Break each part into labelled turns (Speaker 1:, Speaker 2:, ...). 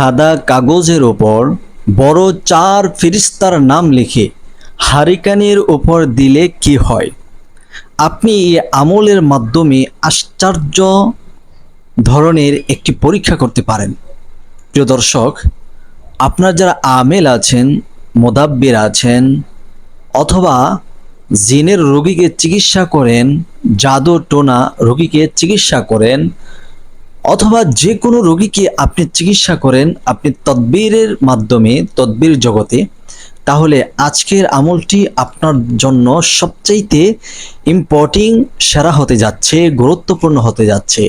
Speaker 1: সাদা কাগজের ওপর বড় চার ফিরিস্তার নাম লিখে হারিকানের ওপর দিলে কি হয়? আপনি এই আমলের মাধ্যমে আশ্চর্য ধরনের একটি পরীক্ষা করতে পারেন। প্রিয় দর্শক, আপনার যারা আমেল আছেন, মোদাব্বির আছেন, অথবা জিনের রোগীকে চিকিৎসা করেন জাদু টোনা রোগীকে চিকিৎসা করেন অথবা যে কোনো রোগীকে আপনি চিকিৎসা করেন, আপনি তদবিরের মাধ্যমে, তদবির জগতে, তাহলে আজকের আমলটি আপনার জন্য সবচাইতে ইম্পর্টিং সেরা হতে যাচ্ছে, গুরুত্বপূর্ণ হতে যাচ্ছে।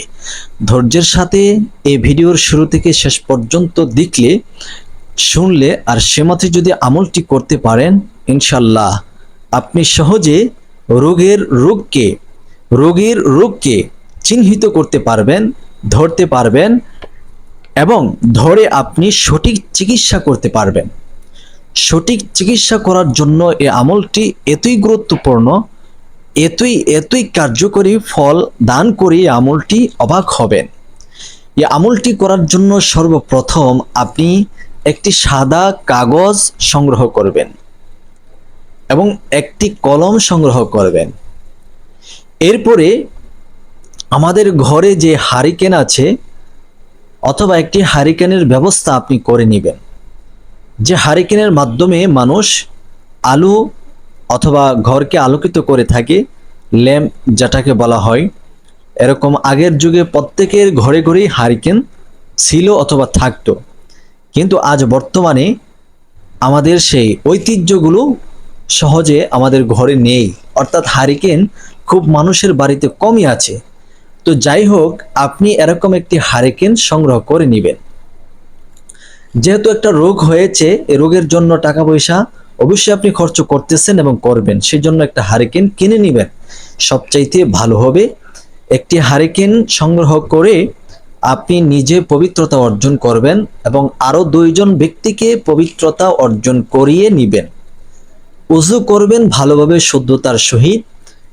Speaker 1: ধৈর্যের সাথে এই ভিডিওর শুরু থেকে শেষ পর্যন্ত দেখলে, শুনলে আর সে মতে যদি আমলটি করতে পারেন ইনশাল্লাহ আপনি সহজে রোগের রোগকে, রোগীর রোগকে চিহ্নিত করতে পারবেন। ধরতে পারবেন এবং ধরে আপনি সঠিক চিকিৎসা করতে পারবেন। সঠিক চিকিৎসা করার জন্য এ আমলটি এতই গুরুত্বপূর্ণ, এতই এতই কার্যকরী ফল দান করে আমলটি অবাক হবেন। এই আমলটি করার জন্য সর্বপ্রথম আপনি একটি সাদা কাগজ সংগ্রহ করবেন এবং একটি কলম সংগ্রহ করবেন। এরপরে আমাদের ঘরে যে হারিকেন আছে, অথবা একটি হারিকেনের ব্যবস্থা আপনি করে নেবেন। যে হারিকেনের মাধ্যমে মানুষ আলো অথবা ঘরকে আলোকিত করে থাকে, ল্যাম্প যেটাকে বলা হয়। এরকম আগের যুগে প্রত্যেকের ঘরে ঘরেই হারিকেন ছিল অথবা থাকতো। কিন্তু আজ বর্তমানে আমাদের সেই ঐতিহ্যগুলো সহজে আমাদের ঘরে নেই। অর্থাৎ হারিকেন খুব মানুষের বাড়িতে কমই আছে। তো যাই হোক, আপনি এরকম একটি হারিকেন সংগ্রহ করে নেবেন। যেহেতু একটা রোগ হয়েছে এই রোগের জন্য টাকা পয়সা অবশ্যই আপনি খরচ করতেছেন এবং করবেন। সেই জন্য একটা হারিকেন কিনে নেবেন। সবচাইতে ভালো হবে, একটি হারিকেন সংগ্রহ করে আপনি নিজে পবিত্রতা অর্জন করবেন এবং আরও দুইজন ব্যক্তিকে পবিত্রতা অর্জন করিয়ে নিবেন। উজু করবেন, ভালোভাবে শুদ্ধতার সহিত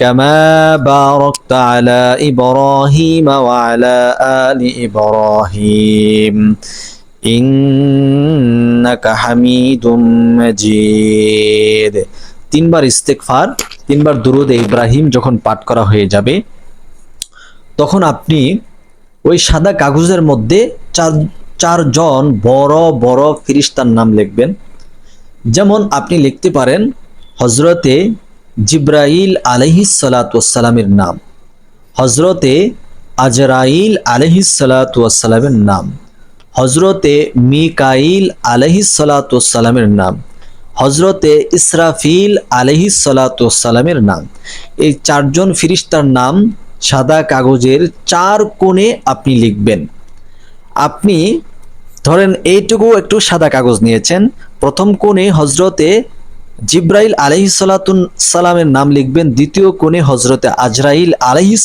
Speaker 1: كما باركت على إبراهيم وعلى آل إبراهيم إنك حميد مجيد তিনবার ইস্তেকফার তিনবার দুরুদে ইব্রাহিম যখন পাঠ করা হয়ে যাবে তখন আপনি ওই সাদা কাগজের মধ্যে চার চারজন বড় বড় ফিরিস্তার নাম লিখবেন যেমন আপনি লিখতে পারেন হজরতে জিব্রাইল আলহিসালাতামের নাম। হজরতে আজরাইল আলহিসালাতামের নাম। হজরতে মিকাইল আলহিসালাতামের নাম। হজরতে ইসরাফিল আলহিসালাতামের নাম। এই চারজন ফিরিস্তার নাম সাদা কাগজের চার কোণে আপনি লিখবেন। আপনি ধরেন এইটুকু একটু সাদা কাগজ নিয়েছেন। প্রথম কোণে হজরতে জিব্রাইল সালামের নাম লিখবেন দ্বিতীয় কোণে হজরতে আজরাইল আলহি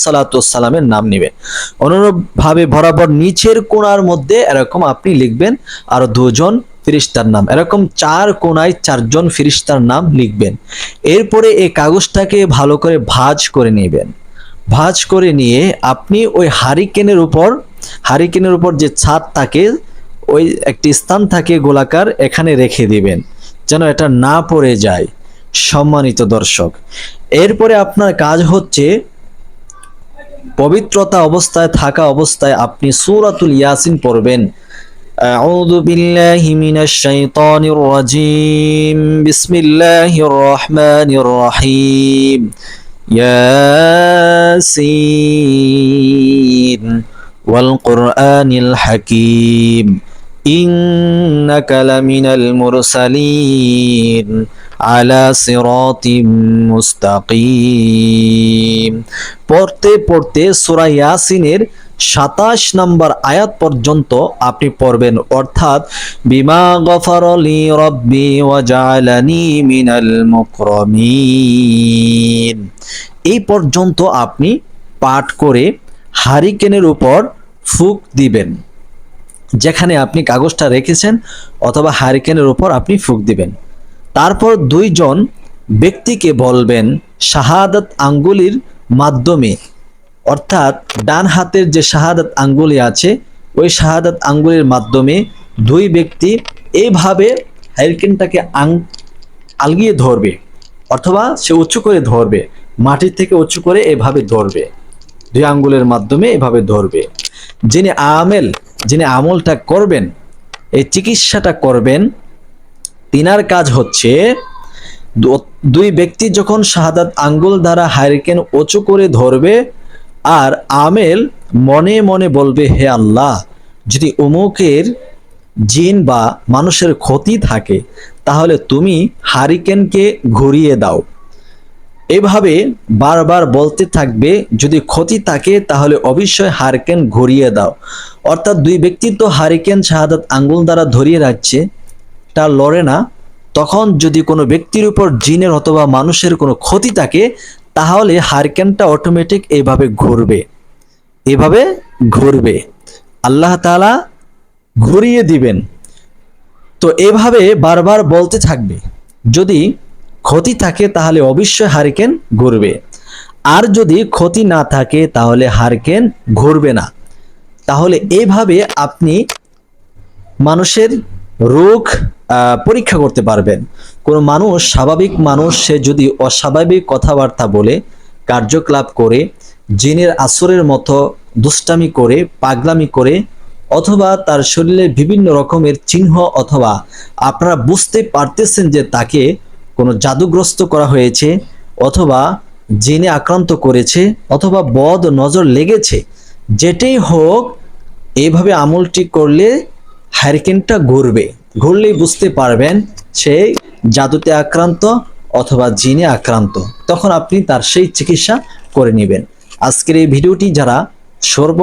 Speaker 1: সালামের নাম নেবেন অনুরূপভাবে বরাবর নিচের কোণার মধ্যে এরকম আপনি লিখবেন, আর দুজন ফিরিস্তার নাম। এরকম চার কোণায় চারজন ফিরিস্তার নাম লিখবেন। এরপরে এই কাগজটাকে ভালো করে ভাজ করে নেবেন। ভাজ করে নিয়ে আপনি ওই হারিকেনের উপর হারিকেনের উপর যে ছাদ থাকে, ওই একটি স্থান থাকে গোলাকার, এখানে রেখে দিবেন। যেন এটা না পড়ে যায় সম্মানিত দর্শক এরপরে আপনার কাজ হচ্ছে পবিত্রতা অবস্থায় থাকা অবস্থায় আপনি সূরাতুল ইয়াসিন পড়বেন أعوذ بالله من الشيطان الرجيم بسم الله الرحمن الرحيم ياسين والقرآن الحكيم إنك لمن المرسلين على صراط মুস্তাকিম পড়তে পড়তে সূরা ইয়াসিনের সাতাশ নম্বর আয়াত পর্যন্ত আপনি পড়বেন অর্থাৎ বিমা গফরলি রব্বি ওয়াজালানি মিনাল মুকরমিন এই পর্যন্ত আপনি পাঠ করে হারিকেনের উপর ফুক দিবেন যেখানে আপনি কাগজটা রেখেছেন অথবা হারিকেনের উপর আপনি ফুক দিবেন। তারপর দুইজন ব্যক্তিকে বলবেন, শাহাদাত আঙ্গুলির মাধ্যমে। অর্থাৎ ডান হাতের যে শাহাদাত আঙ্গুলি আছে, ওই শাহাদাত আঙ্গুলির মাধ্যমে দুই ব্যক্তি এইভাবে হারিকেনটাকে আং, আলগিয়ে ধরবে অথবা সে উঁচু করে ধরবে, মাটির থেকে উঁচু করে এভাবে ধরবে। দুই আঙ্গুলের মাধ্যমে এভাবে ধরবে। যিনি আমেল যিনি আমলটা করবেন, এই চিকিৎসাটা করবেন, তিনার কাজ হচ্ছে দুই ব্যক্তি যখন শাহাদাত আঙ্গুল দ্বারা হারিকেন উঁচু করে ধরবে আর আমেল মনে মনে বলবে, হে আল্লাহ, যদি অমুকের জিন বা মানুষের ক্ষতি থাকে, তাহলে তুমি হারিকেনকে ঘুরিয়ে দাও। এভাবে বারবার বলতে থাকবে, যদি ক্ষতি থাকে, তাহলে অবশ্যই হারিকেন ঘুরিয়ে দাও। অর্থাৎ দুই ব্যক্তি তো হারিকেন শাহাদাত আঙ্গুল দ্বারা ধরিয়ে রাখছে, তা লড়ে না। তখন যদি কোনো ব্যক্তির উপর জিনের অথবা মানুষের কোনো ক্ষতি থাকে, তাহলে হারিকেনটা অটোমেটিক এভাবে ঘুরবে। এভাবে ঘুরবে। আল্লাহ তাআলা ঘুরিয়ে দিবেন। তো এভাবে বারবার বলতে থাকবে। যদি ক্ষতি থাকে, তাহলে অবশ্যই হারিকেন ঘুরবে। আর যদি ক্ষতি না থাকে, তাহলে হারিকেন ঘুরবে না। তাহলে এভাবে আপনি মানুষের রোগ পরীক্ষা করতে পারবেন। কোনো মানুষ, স্বাভাবিক মানুষ, সে যদি অস্বাভাবিক কথাবার্তা বলে, কার্যকলাপ করে, জিনের আসরের মতো দুষ্টামি করে, পাগলামি করে, অথবা তার শরীরে বিভিন্ন রকমের চিহ্ন অথবা আপনারা বুঝতে পারতেছেন যে তাকে কোনো জাদুগ্রস্ত করা হয়েছে, অথবা জিনে আক্রান্ত করেছে, অথবা বদ নজর লেগেছে যেটাই হোক এইভাবে আমলটি করলে হ্যারিকেনটা ঘুরবে। ঘুরলেই বুঝতে পারবেন সে জাদুতে আক্রান্ত অথবা জিনে আক্রান্ত। তখন আপনি তার সেই চিকিৎসা করে নেবেন। আজকের এই ভিডিওটি যারা সর্ব,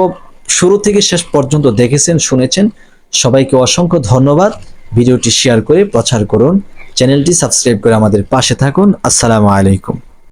Speaker 1: শুরু থেকে শেষ পর্যন্ত দেখেছেন, শুনেছেন, সবাইকে অসংখ্য ধন্যবাদ। ভিডিওটি শেয়ার করে প্রচার করুন। চ্যানেলটি সাবস্ক্রাইব করে আমাদের পাশে থাকুন। আসসালামু আলাইকুম।